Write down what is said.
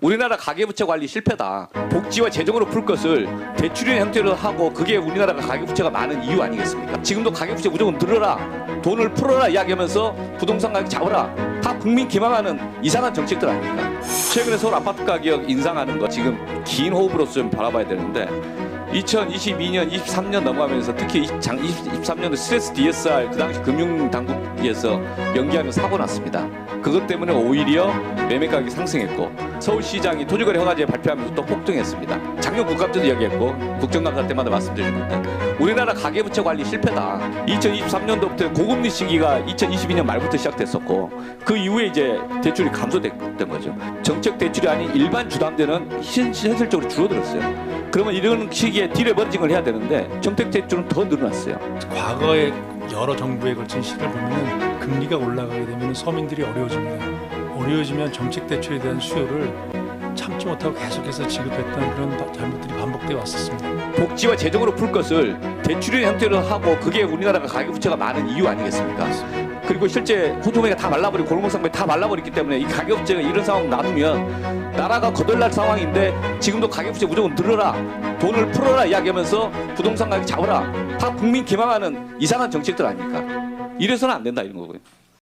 우리나라 가계부채 관리 실패다. 복지와 재정으로 풀 것을 대출의 형태로 하고 그게 우리나라가 가계부채가 많은 이유 아니겠습니까? 지금도 가계부채 무조건 늘어라. 돈을 풀어라 이야기하면서 부동산 가격 잡아라. 다 국민 기망하는 이상한 정책들 아닙니까? 최근에 서울 아파트 가격 인상하는 거 지금 긴 호흡으로서 좀 바라봐야 되는데 2022년, 23년 넘어가면서 특히 23년도 스트레스 DSR 그 당시 금융당국에서 연기하면 사고 났습니다. 그것 때문에 오히려 매매 가격이 상승했고 서울시장이 토지거래 허가제 발표하면서 또 폭등했습니다. 작년 국감 때도 이야기했고 국정감사 때마다 말씀드렸는데 우리나라 가계부채 관리 실패다. 2023년도부터 고금리 시기가 2022년 말부터 시작됐었고 그 이후에 이제 대출이 감소됐던 거죠. 정책 대출이 아닌 일반 주담대는 현- 현실적으로 줄어들었어요. 그러면 이런 시기 에 딜에 버징을 해야 되는데 정책 대출은 더 늘어났어요. 과거의 여러 정부에 걸친 시를 보면 금리가 올라가게 되면 서민들이 어려워집니다. 어려워지면 정책 대출에 대한 수요를 참지 못하고 계속해서 지급했던 그런 바- 잘못들이 반복돼 왔었습니다. 복지와 재정으로 풀 것을 대출의 형태로 하고 그게 우리나라가 가계 부채가 많은 이유 아니겠습니까? 그리고 실제 호주머니가 다 말라버리고 골목상권이 다 말라버렸기 때문에 이 가계 부채가 이런 상황 놔두면 나라가 거덜날 상황인데 지금도 가계 부채 무조건 늘어라 돈을 풀어라 이야기하면서 부동산 가격 잡아라 다 국민 기망하는 이상한 정책들 아닙니까? 이래서는 안 된다 이런 거고요.